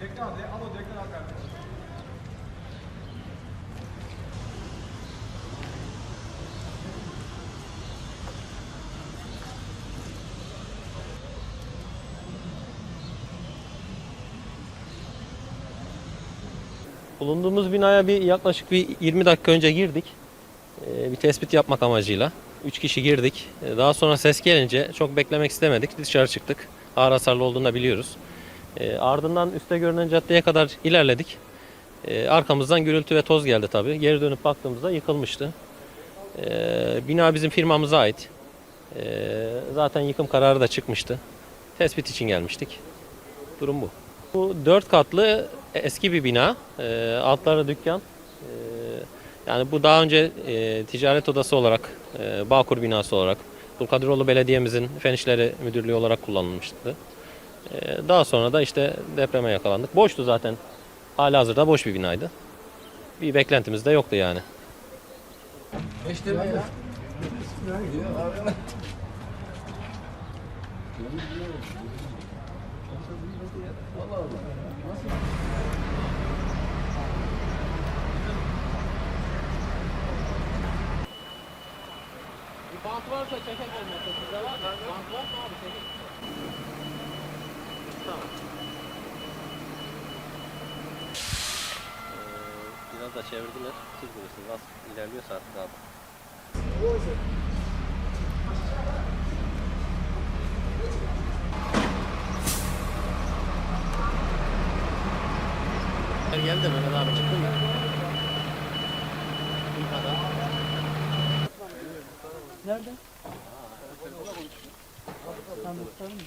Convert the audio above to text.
Tekrar de, al o arkadaşlar. Bulunduğumuz binaya bir yaklaşık bir 20 dakika önce girdik. Ee, Bir tespit yapmak amacıyla. 3 kişi girdik. Ee, Daha sonra ses gelince çok beklemek istemedik. Dışarı çıktık. Ağır hasarlı olduğunu da biliyoruz. Ee, Ardından üstte görünen caddeye kadar ilerledik. Arkamızdan gürültü ve toz geldi tabii. Geri dönüp baktığımızda yıkılmıştı. Bina bizim firmamıza ait. Zaten yıkım kararı da çıkmıştı. Tespit için gelmiştik. Durum bu. Bu dört katlı eski bir bina. Ee, altları dükkan. Ee, yani bu daha önce e, ticaret odası olarak, e, Bağkur binası olarak, Dulkadiroğlu Belediye'mizin Fen İşleri Müdürlüğü olarak kullanılmıştı. Ee, daha sonra da işte depreme yakalandık. Boştu zaten. Hala hazırda boş bir binaydı. Bir beklentimiz de yoktu yani. Bir bant varsa çekek olmasa sizde var mı? Bant var mı abi çekek. Tamam. Ee, biraz da çevirdiler. Siz bilirsiniz. Nasıl ilerliyorsa artık abi. Gel de Mehmet abi çıktı mı? Nerede? Sandıklar mı?